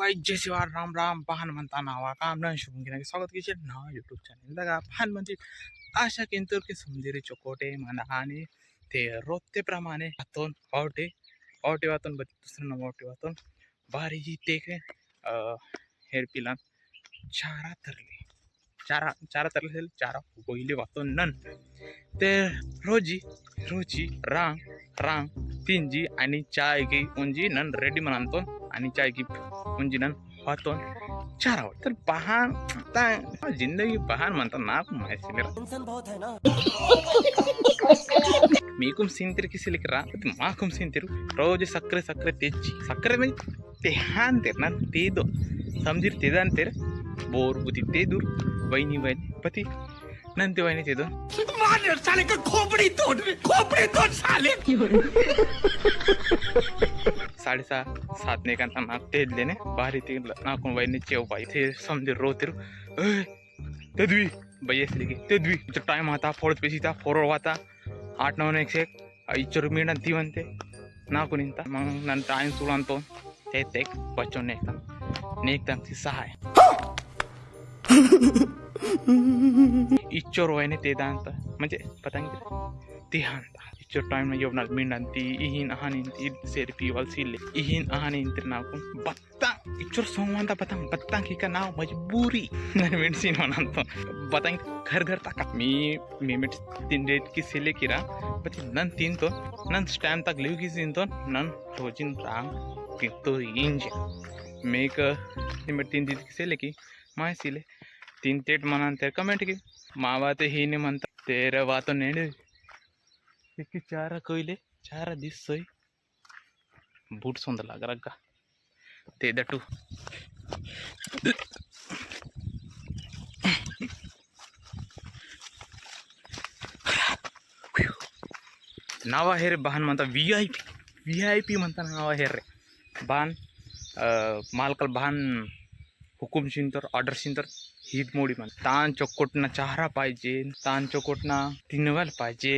Guys जय शिवार राम राम पाहन म्हणता नावा काम न शुभम की स्वागत कीचे ना यूट्यूब चॅनल लगा पाहन म्हणजे आशा केंतूर की सुंदरी चोकोटे म्हणा आणि ते रोजतेप्रमाणे वाहतून वावटे वावटे वाहतून बघ दुसरं वावटे वाहतून भारी ते हेर पिलान चारा तरले. चारा चारा तरले चारा पहिले वातून नन ते रोजी रोजी रांग रांग तीन जी आणि चाय की उंजी नन रेडी म्हणतो आणि चाय की उंजी नन होतो चार आवड तर बहान आता जिंदगी बहान म्हणतो ना माहिती टेंशन बहुत है ना మీకుం సింతిరి కిసిలికిరా మాకుం సింతిరు రోజు ಸಕ್ಕರೆ ಸಕ್ಕರೆ ತೆಚ್ಚಿ ಸಕ್ಕರೆ ಮೈ ತೆಹಾ ಅಂತೀರ ನಾನು ತೇದು ಸಮಜಿರ್ नंदीवाहिनी थे तो मार साले का खोपड़ी तोड़ खोपड़ी तोड़ साले साडेसहा सात एकांचा नाक तेजलेने भारी ती नाकून वाईने चेव बाई ते समजे रोवतेर तद्वी बाई असली की। तद्वी जो टाइम आता फोडत पेशी था फोरवर वाता आठ नऊ एकशे इच्चर मिळणार ती। म्हणते नाकून इंता मग नंतर एक बच्चो इच्छोर वयने ते दांत म्हणजे पतंग ती हांता इच्छोर टाइम येवणार मिंडान ती इहीन आहानीन ती सेरपी वाल सिले। इहीन आहानीन ती नाकून बत्ता इच्छोर सोंगवांता पतंग। बत्तांग ही का नाव मजबूरी। मेडिसिन म्हणतो पतंग घर घर ताका मी मी मिट तीन डेट की सिले किरा। बती नन तीन तो नन स्टॅम्प तक लिव की सीन तो नन रोजिन रांग कितो इंज। मेक तीन दी की सिले की माय सिले। तीन तेट म्हणा ते कमेंट की मावा ते ही म्हणता तेरा वातो इक्की चारा कोयले चारा दिसोय बूट सुंदर लाग रग्गा ते दटू नाव आहे रे बहान म्हणता V I P V I P म्हणता नाव आहे रे बहान मालकल बहान हुकुम शिंतर ऑर्डर शिंतर हीच मोडी म्हण ताण चोकोटना चारा पाहिजे तान चोकोटना तिनवायला पाहिजे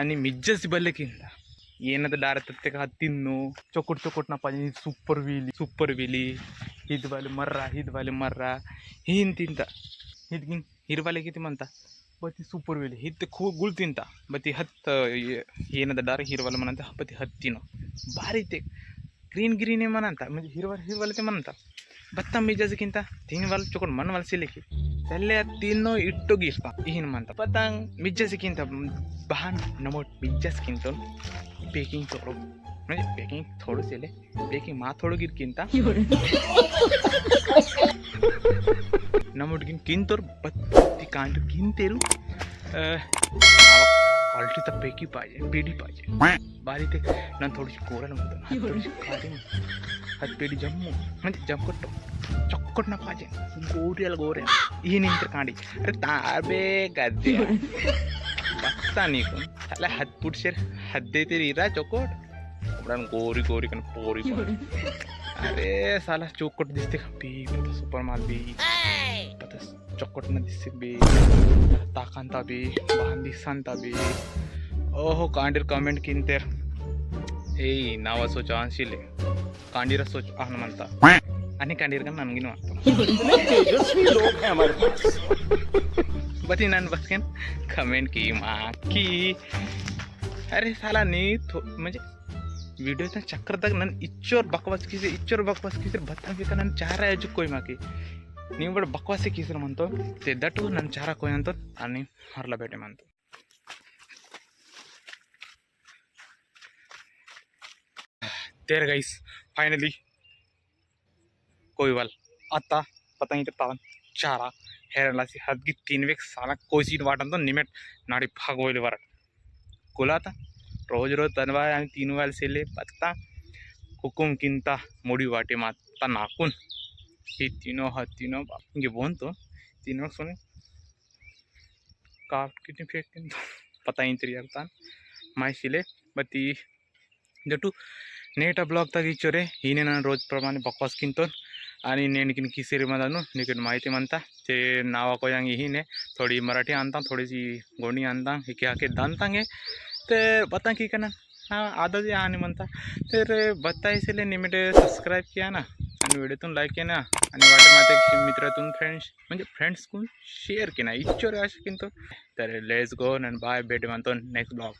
आणि मिज्जस बल्ले किंदा येणं तर डायरेक्ट प्रत्येक तिन्नो चोकोट चोकोटना पाहिजे सुपर विली सुपर विली हितवाले मर्रा हितवाले मर्रा हिन तिनता. हित किन हिरवाले किती म्हणता? बती सुपर विली हित खूप गुळ तिनता. ब ती हत्त येणं तर डायरेक्ट हिरवाले म्हणता बती हत्तीनो हत्तीनं भारी ते. ग्रीन ग्रीन म्हणता म्हणजे हिरवा हिरवाले ते म्हणता. ಬತ್ತಂಬೀಜಕ್ಕಿಂತ ತಿನ್ವಲ್ ಚೊಕೊಂಡು ಮನ್ವಲ್ ಸಿಲಿಕಿ ತಲೆ ತಿನ್ನೋ ಇಟ್ಟೋಗಿರ್ಪ ಏನು ಮಂತ ಪತಂಗ್ ಮಿಜ್ಜಸ್ಕಿಂತ ಬಹನ್ ನಮೋ ಮಿಜ್ಜಸ್ಕಿಂತ ಬೇಕಿಂಗ್ ತೋರು म्हणजे बेकिंग थोडंच येले बेकिंग मा थोडं गिर किंता ನಮ್ಮುಡ್ಗಿನ ಕಿಂತೋರ್ ಬತ್ತಿ ಕಾಂಡು ಕಿಂತೇರು ಕ್ವಾಲಿಟಿ तर पैकी पाहिजे पेढी पाहिजे बारी ते ना थोडीशी कोरायला म्हणतो ना थोडीशी काढी हात। पेढी जम्मू म्हणजे जमकट चॉक्कट ना पाहिजे गोऱ्याला गोऱ्या ही निंतर कांडी। अरे ताबे गद्दे। बस्ता निकून त्याला हात पुढशेर हद्दे ते रिरा चौकट। आपण गोरी गोरी कन पोरी पण. अरे साला चौकट दिसते का बी सुपर माल बी। आता चौकट न दिसते बी। ताकांता बी बांधी सांता बी ओहो कांडीर कमेंट किंतेर ए नावा सोच आशिले कांडीर सोच आहन म्हणता आणि कांडीर का ननगिन म्हणतो तेजस्वी लोग हैं हमारे पास बती नन बसकेन कमेंट की माकी अरे साला नी थो म्हणजे व्हिडिओचा चक्कर तक नन इच्छोर बकवास किसे इच्छोर बकवास किसे भत्ता बिता नन चारा याजू कोई माकी ನೀವು ಬಕ್ವಾಸಿ ಕೀಸರು ಮಂತು ते ದಟ್ಟು ನನ್ನ ಚಾರ ಕೊಯ್ ಅಂತ आणि हरला ಬೇಟೆ म्हणतो देर गई फाइनली कोई वाल। आता पता नहीं तावन। चारा हेरलासी हदगी तीन वेक कोई सीट तो वाटन तो निमेट नाड़ी भागोले वर कोलाता रोज रोज तन आम्ही तीन वाल सेले पत्ता, कुकुम किंता, मुड़ी वाटे माता नाकून। हे तीनों हत्तीनो ये बोन तो तीनों सुने। काट कितनी फेंक पता ही नहीं तरी माय शिले बती, जटू ನೇಟ ಬ್ಲಾಗ್ ತೆಗಿಚ್ಚೋರೆ ಈನೇ ನಾನು रोज प्रमाणे बकवास किंतो आणि नेणकीन किसेरी मधानु निकट माहिती म्हणता ते नावा कोयांग हिने थोडी मराठी आणता थोडीशी गोणी आणता हिके हाके दानतांगे ते बता की का ना हाँ आधा जी आने म्हणता तर बताइए इसलिए निमिट सब्सक्राइब किया ना आणि व्हिडिओतून लाईक केना आणि वाटत माझ्या मित्रातून फ्रेंड्स म्हणजे फ्रेंड्सकून शेअर केना इच्छोर असे किंतु तर लेट्स गो आणि बाय भेट म्हणतो नेक्स्ट ब्लॉग